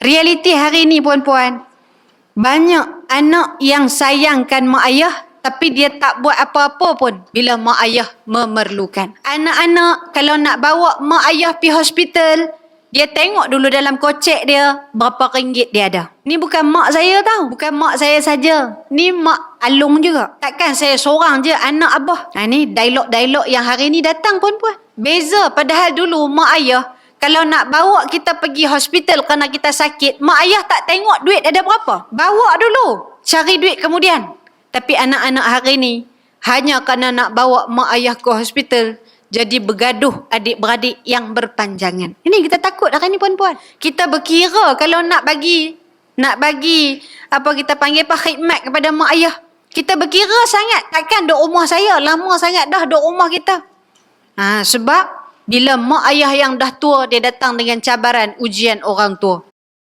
Realiti hari ni puan-puan, banyak anak yang sayangkan mak ayah tapi dia tak buat apa-apa pun bila mak ayah memerlukan. Anak-anak kalau nak bawa mak ayah pergi hospital, dia tengok dulu dalam kocek dia berapa ringgit dia ada. Ni bukan mak saya tau. Bukan mak saya saja. Ni mak Alung juga. Takkan saya seorang je anak abah. Ha, ni dialog-dialog yang hari ni datang puan-puan. Beza padahal dulu mak ayah kalau nak bawa kita pergi hospital kerana kita sakit, mak ayah tak tengok duit ada berapa. Bawa dulu. Cari duit kemudian. Tapi anak-anak hari ni, hanya kerana nak bawa mak ayah ke hospital, jadi bergaduh adik-beradik yang berpanjangan. Ini kita takut hari ni puan-puan. Kita berkira kalau nak bagi, nak bagi, apa kita panggil apa, khidmat kepada mak ayah. Kita berkira sangat. Takkan duk rumah saya, lama sangat dah duk rumah kita. Ha, sebab bila mak ayah yang dah tua dia datang dengan cabaran ujian orang tua.